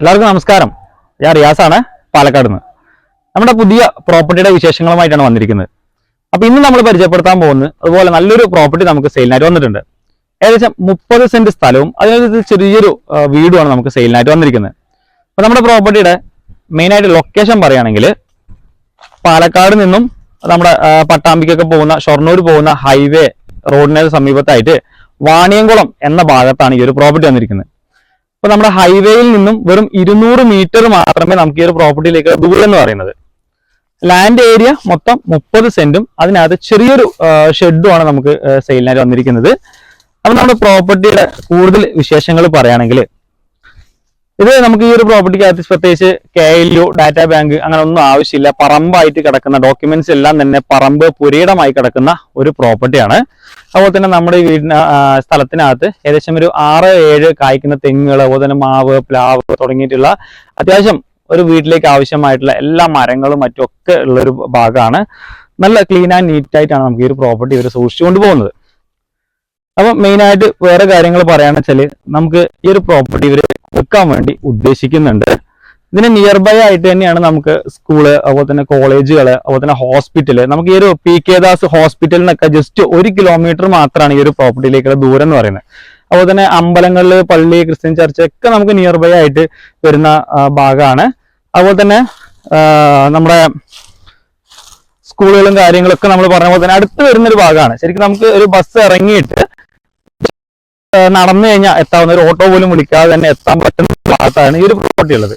എല്ലാവർക്കും നമസ്കാരം. ഞാൻ റിയാസാണ് പാലക്കാട് നിന്ന് നമ്മുടെ പുതിയ പ്രോപ്പർട്ടിയുടെ വിശേഷങ്ങളുമായിട്ടാണ് വന്നിരിക്കുന്നത്. അപ്പൊ ഇന്ന് നമ്മൾ പരിചയപ്പെടുത്താൻ പോകുന്നത് അതുപോലെ നല്ലൊരു പ്രോപ്പർട്ടി നമുക്ക് സെയിലിനായിട്ട് വന്നിട്ടുണ്ട്. ഏകദേശം മുപ്പത് സെന്റ് സ്ഥലവും അതിനകത്ത് ചെറിയൊരു വീടുമാണ് നമുക്ക് സെയിലിനായിട്ട് വന്നിരിക്കുന്നത്. അപ്പൊ നമ്മുടെ പ്രോപ്പർട്ടിയുടെ മെയിൻ ആയിട്ട് ലൊക്കേഷൻ പറയുകയാണെങ്കിൽ പാലക്കാട് നിന്നും നമ്മുടെ പട്ടാമ്പിക്കൊക്കെ പോകുന്ന ഷൊർണൂർ പോകുന്ന ഹൈവേ റോഡിന് സമീപത്തായിട്ട് വാണിയംകുളം എന്ന ഭാഗത്താണ് ഈ ഒരു പ്രോപ്പർട്ടി വന്നിരിക്കുന്നത്. അപ്പൊ നമ്മുടെ ഹൈവേയിൽ നിന്നും വെറും ഇരുന്നൂറ് മീറ്റർ മാത്രമേ നമുക്ക് ഈ ഒരു പ്രോപ്പർട്ടിയിലേക്ക് ദൂരം എന്ന് പറയുന്നത്. ലാൻഡ് ഏരിയ മൊത്തം മുപ്പത് സെന്റും അതിനകത്ത് ചെറിയൊരു ഷെഡും ആണ് നമുക്ക് സെയിലിനായിട്ട് വന്നിരിക്കുന്നത്. അപ്പൊ നമ്മുടെ പ്രോപ്പർട്ടിയുടെ കൂടുതൽ വിശേഷങ്ങൾ പറയുകയാണെങ്കിൽ ഇത് നമുക്ക് ഈ ഒരു പ്രോപ്പർട്ടിക്കകത്ത് പ്രത്യേകിച്ച് K L U data bank അങ്ങനെ ഒന്നും ആവശ്യമില്ല. പറമ്പായിട്ട് കിടക്കുന്ന ഡോക്യുമെന്റ്സ് എല്ലാം തന്നെ പറമ്പ് പുരയിടമായി കിടക്കുന്ന ഒരു പ്രോപ്പർട്ടിയാണ് അതുപോലെ തന്നെ നമ്മുടെ വീടിന് സ്ഥലത്തിനകത്ത് ഏകദേശം ഒരു ആറ് ഏഴ് കായ്ക്കുന്ന തെങ്ങുകൾ അതുപോലെ തന്നെ മാവ് പ്ലാവ് തുടങ്ങിയിട്ടുള്ള അത്യാവശ്യം ഒരു വീട്ടിലേക്ക് ആവശ്യമായിട്ടുള്ള എല്ലാ മരങ്ങളും മറ്റും ഒക്കെ ഉള്ള ഒരു ഭാഗമാണ്. നല്ല ക്ലീൻ ആൻഡ് നീറ്റ് ആയിട്ടാണ് നമുക്ക് ഈ ഒരു പ്രോപ്പർട്ടി ഇവർ കൊണ്ടുപോകുന്നത്. അപ്പൊ മെയിൻ ആയിട്ട് വേറെ കാര്യങ്ങൾ പറയുകയാണെന്ന് വെച്ചാൽ നമുക്ക് ഈ ഒരു പ്രോപ്പർട്ടി ഇവർ വെക്കാൻ വേണ്ടി ഉദ്ദേശിക്കുന്നുണ്ട്. ഇതിന് നിയർ ബൈ ആയിട്ട് തന്നെയാണ് നമുക്ക് സ്കൂൾ അതുപോലെ തന്നെ കോളേജുകൾ അതുപോലെ തന്നെ ഹോസ്പിറ്റൽ നമുക്ക് ഈ ഒരു പി കെ ദാസ് ഹോസ്പിറ്റലിൽ നിന്നൊക്കെ ജസ്റ്റ് ഒരു കിലോമീറ്റർ മാത്രമാണ് ഈ ഒരു പ്രോപ്പർട്ടിയിലേക്കുള്ള ദൂരം എന്ന് പറയുന്നത്. അതുപോലെ തന്നെ അമ്പലങ്ങളിൽ പള്ളി ക്രിസ്ത്യൻ ചർച്ച് ഒക്കെ നമുക്ക് നിയർ ബൈ ആയിട്ട് വരുന്ന ഭാഗമാണ് അതുപോലെ തന്നെ നമ്മുടെ സ്കൂളുകളും കാര്യങ്ങളൊക്കെ നമ്മൾ പറഞ്ഞ പോലെ തന്നെ അടുത്ത് വരുന്ന ഒരു ഭാഗമാണ് ശരിക്കും നമുക്ക് ഒരു ബസ് ഇറങ്ങിയിട്ട് നടന്നു കഴിഞ്ഞാൽ എത്താവുന്ന ഒരു ഓട്ടോ പോലും വിളിക്കാതെ തന്നെ എത്താൻ പറ്റുന്ന ഭാഗത്താണ് ഈ ഒരു പ്രോപ്പർട്ടി ഉള്ളത്.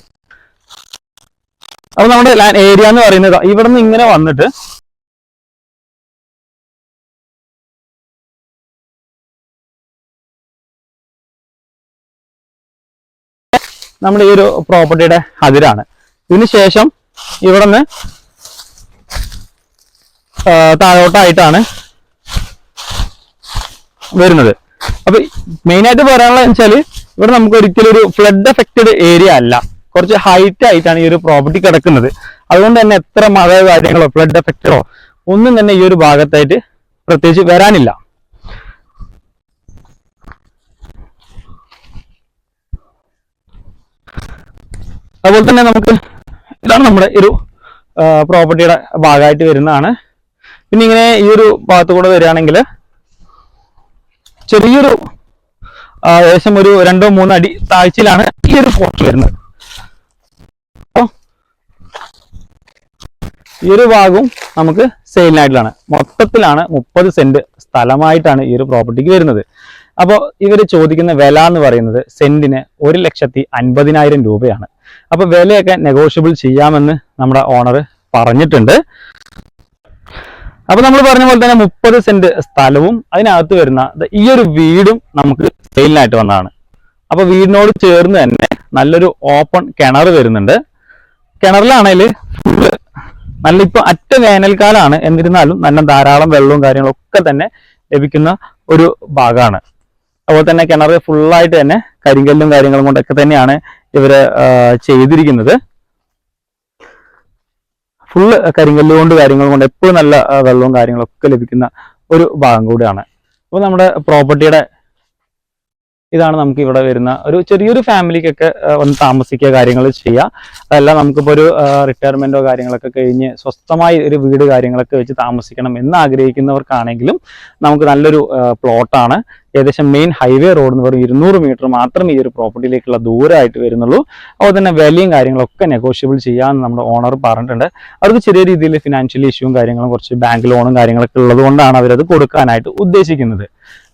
അപ്പൊ നമ്മുടെ ഏരിയ എന്ന് പറയുന്നത് ഇവിടെ നിന്ന് ഇങ്ങനെ വന്നിട്ട് നമ്മൾ ഈ ഒരു പ്രോപ്പർട്ടിയുടെ അതിരാണ്. ഇതിന് ശേഷം ഇവിടെ നിന്ന് താഴോട്ടായിട്ടാണ് വരുന്നത്. അപ്പൊ മെയിൻ ആയിട്ട് പറയാനുള്ളത് വെച്ചാൽ ഇവിടെ നമുക്ക് ഒരിക്കലും ഒരു ഫ്ലഡ് എഫക്റ്റഡ് ഏരിയ അല്ല. കുറച്ച് ഹൈറ്റ് ആയിട്ടാണ് ഈ ഒരു പ്രോപ്പർട്ടി കിടക്കുന്നത്. അതുകൊണ്ട് തന്നെ എത്ര മഴ കാര്യങ്ങളോ ഫ്ലഡ് എഫക്റ്റോ ഒന്നും തന്നെ ഈ ഒരു ഭാഗത്തായിട്ട് പ്രത്യേകിച്ച് വരാനില്ല. അതുപോലെ തന്നെ നമുക്ക് ഇതാണ് നമ്മുടെ ഒരു പ്രോപ്പർട്ടിയുടെ ഭാഗമായിട്ട് വരുന്നതാണ്. പിന്നെ ഇങ്ങനെ ഈ ഒരു ഭാഗത്ത് കൂടെ വരികയാണെങ്കിൽ ചെറിയൊരു ഏകദേശം ഒരു രണ്ടോ മൂന്നോ അടി താഴ്ചയിലാണ് ഈ ഒരു പോസ്റ്റ് വരുന്നത്. അപ്പോൾ ഈ ഒരു ഭാഗവും നമുക്ക് സെയിലിനായിട്ടുള്ളതാണ് മൊത്തത്തിലാണ് മുപ്പത് സെന്റ് സ്ഥലമായിട്ടാണ് ഈ ഒരു പ്രോപ്പർട്ടിക്ക് വരുന്നത്. അപ്പോൾ ഇവർ ചോദിക്കുന്ന വില എന്ന് പറയുന്നത് സെന്റിന് ഒരു ലക്ഷത്തി അൻപതിനായിരം രൂപയാണ്. അപ്പോൾ വിലയൊക്കെ നെഗോഷ്യബിൾ ചെയ്യാമെന്ന് നമ്മുടെ ഓണർ പറഞ്ഞിട്ടുണ്ട്. അപ്പൊ നമ്മൾ പറഞ്ഞ പോലെ തന്നെ മുപ്പത് സെന്റ് സ്ഥലവും അതിനകത്ത് വരുന്ന ഈ ഒരു വീടും നമുക്ക് സെയിലിനായിട്ട് വന്നതാണ്. അപ്പൊ വീടിനോട് ചേർന്ന് തന്നെ നല്ലൊരു ഓപ്പൺ കിണർ വരുന്നുണ്ട്. കിണറിലാണെങ്കിൽ ഫുള്ള് നല്ല ഇപ്പൊ അറ്റ വേനൽക്കാലാണ് എന്നിരുന്നാലും നല്ല ധാരാളം വെള്ളവും കാര്യങ്ങളും ഒക്കെ തന്നെ ലഭിക്കുന്ന ഒരു ഭാഗമാണ്. അതുപോലെ തന്നെ കിണർ ഫുള്ളായിട്ട് തന്നെ കരിങ്കല്ലും കാര്യങ്ങളും കൊണ്ടൊക്കെ തന്നെയാണ് ഇവർ ചെയ്തിരിക്കുന്നത്. ഫുള്ള് കരിങ്കല്ല് കൊണ്ട് കാര്യങ്ങൾ കൊണ്ട് എപ്പോഴും നല്ല വെള്ളവും കാര്യങ്ങളൊക്കെ ലഭിക്കുന്ന ഒരു ഭാഗം കൂടിയാണ്. അപ്പോൾ നമ്മുടെ പ്രോപ്പർട്ടിയുടെ ഇതാണ് നമുക്ക് ഇവിടെ വരുന്ന ഒരു ചെറിയൊരു ഫാമിലിക്കൊക്കെ വന്ന് താമസിക്കുക കാര്യങ്ങൾ ചെയ്യുക അതെല്ലാം നമുക്കിപ്പോൾ ഒരു റിട്ടയർമെന്റോ കാര്യങ്ങളൊക്കെ കഴിഞ്ഞ് സ്വസ്ഥമായി ഒരു വീട് കാര്യങ്ങളൊക്കെ വെച്ച് താമസിക്കണം എന്ന് ആഗ്രഹിക്കുന്നവർക്കാണെങ്കിലും നമുക്ക് നല്ലൊരു പ്ലോട്ടാണ് ഏകദേശം മെയിൻ ഹൈവേ റോഡ് എന്ന് പറയുന്നത് ഇരുന്നൂറ് മീറ്റർ മാത്രമേ ഈ ഒരു പ്രോപ്പർട്ടിയിലേക്കുള്ള ദൂരമായിട്ട് വരുന്നുള്ളൂ. അതുപോലെ തന്നെ വിലയും കാര്യങ്ങളൊക്കെ നെഗോഷ്യബിൾ ചെയ്യാമെന്ന് നമ്മുടെ ഓണർ പറഞ്ഞിട്ടുണ്ട്. അവർക്ക് ചെറിയ രീതിയിൽ ഫിനാൻഷ്യൽ ഇഷ്യൂവും കാര്യങ്ങളും കുറച്ച് ബാങ്ക് ലോണും കാര്യങ്ങളൊക്കെ ഉള്ളത് കൊണ്ടാണ് അവരത് കൊടുക്കാനായിട്ട് ഉദ്ദേശിക്കുന്നത്.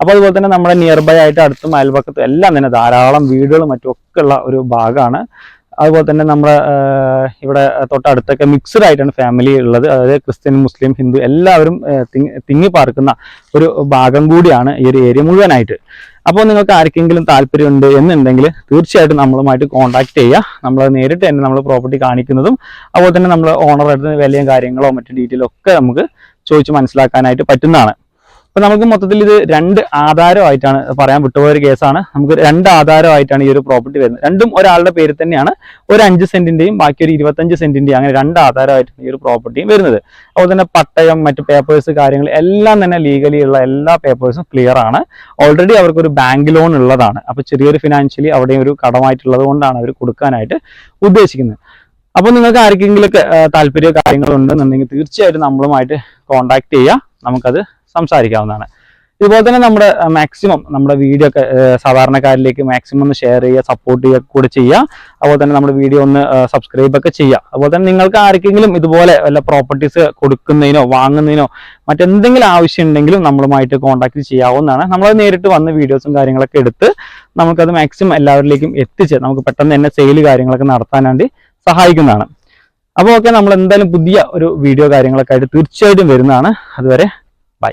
അപ്പോൾ അതുപോലെ തന്നെ നമ്മുടെ നിയർ ബൈ ആയിട്ട് അടുത്തും അയൽപക്കത്തും എല്ലാം തന്നെ ധാരാളം വീടുകളും മറ്റും ഒക്കെ ഉള്ള ഒരു ഭാഗമാണ്. അതുപോലെ തന്നെ നമ്മുടെ ഇവിടെ തൊട്ടടുത്തൊക്കെ മിക്സ്ഡ് ആയിട്ടാണ് ഫാമിലി ഉള്ളത്. അതായത് ക്രിസ്ത്യൻ മുസ്ലിം ഹിന്ദു എല്ലാവരും തിങ്ങി പാർക്കുന്ന ഒരു ഭാഗം കൂടിയാണ് ഈ ഒരു ഏരിയ മുഴുവനായിട്ട്. അപ്പോൾ നിങ്ങൾക്ക് ആർക്കെങ്കിലും താല്പര്യമുണ്ട് എന്നുണ്ടെങ്കിൽ തീർച്ചയായിട്ടും നമ്മളുമായിട്ട് കോൺടാക്ട് ചെയ്യുക. നമ്മൾ നേരിട്ട് തന്നെ നമ്മൾ പ്രോപ്പർട്ടി കാണിക്കുന്നതും അതുപോലെ തന്നെ നമ്മൾ ഓണറുടെ വിലയും കാര്യങ്ങളോ മറ്റു ഡീറ്റെയിലോ ഒക്കെ നമുക്ക് ചോദിച്ച് മനസ്സിലാക്കാനായിട്ട് പറ്റുന്നതാണ്. അപ്പൊ നമുക്ക് മൊത്തത്തിൽ ഇത് രണ്ട് ആധാരമായിട്ടാണ് പറയാൻ വിട്ടുപോയ ഒരു കേസാണ്. നമുക്ക് രണ്ട് ആധാരമായിട്ടാണ് ഈ ഒരു പ്രോപ്പർട്ടി വരുന്നത്. രണ്ടും ഒരാളുടെ പേര് തന്നെയാണ്. ഒരു അഞ്ച് സെന്റിന്റെയും ബാക്കി ഒരു ഇരുപത്തഞ്ച് സെന്റിന്റെയും അങ്ങനെ രണ്ട് ആധാരമായിട്ടാണ് ഈ ഒരു പ്രോപ്പർട്ടിയും വരുന്നത്. അതുപോലെ തന്നെ പട്ടയം മറ്റ് പേപ്പേഴ്സ് കാര്യങ്ങൾ എല്ലാം തന്നെ ലീഗലി ഉള്ള എല്ലാ പേപ്പേഴ്സും ക്ലിയർ ആണ്. ഓൾറെഡി അവർക്ക് ഒരു ബാങ്ക് ലോൺ ഉള്ളതാണ്. അപ്പൊ ചെറിയൊരു ഫിനാൻഷ്യലി അവിടെ ഒരു കടമായിട്ടുള്ളത് കൊണ്ടാണ് അവർ കൊടുക്കാനായിട്ട് ഉദ്ദേശിക്കുന്നത്. അപ്പോൾ നിങ്ങൾക്ക് ആർക്കെങ്കിലൊക്കെ താല്പര്യ കാര്യങ്ങളുണ്ടെന്നുണ്ടെങ്കിൽ തീർച്ചയായിട്ടും നമ്മളുമായിട്ട് കോൺടാക്ട് ചെയ്യുക നമുക്കത് സംസാരിക്കാവുന്നതാണ്. ഇതുപോലെ തന്നെ നമ്മുടെ മാക്സിമം നമ്മുടെ വീഡിയോ ഒക്കെ സാധാരണക്കാരിലേക്ക് മാക്സിമം ഒന്ന് ഷെയർ ചെയ്യുക സപ്പോർട്ട് ചെയ്യുക കൂടെ ചെയ്യുക. അതുപോലെ തന്നെ നമ്മുടെ വീഡിയോ ഒന്ന് സബ്സ്ക്രൈബ് ഒക്കെ ചെയ്യുക. അതുപോലെ തന്നെ നിങ്ങൾക്ക് ആർക്കെങ്കിലും ഇതുപോലെ വല്ല പ്രോപ്പർട്ടീസ് കൊടുക്കുന്നതിനോ വാങ്ങുന്നതിനോ മറ്റെന്തെങ്കിലും ആവശ്യം ഉണ്ടെങ്കിലും നമ്മളുമായിട്ട് കോൺടാക്ട് ചെയ്യാവുന്നതാണ്. നമ്മൾ നേരിട്ട് വന്ന് വീഡിയോസും കാര്യങ്ങളൊക്കെ എടുത്ത് നമുക്കത് മാക്സിമം എല്ലാവരിലേക്കും എത്തിച്ച് നമുക്ക് പെട്ടെന്ന് തന്നെ സെയിൽ കാര്യങ്ങളൊക്കെ നടത്താൻ വേണ്ടി സഹായിക്കുന്നതാണ്. അപ്പോൾ ഓക്കെ നമ്മൾ എന്തായാലും പുതിയ ഒരു വീഡിയോ കാര്യങ്ങളൊക്കെ ആയിട്ട് തീർച്ചയായിട്ടും വരുന്നതാണ്. അതുവരെ ബൈ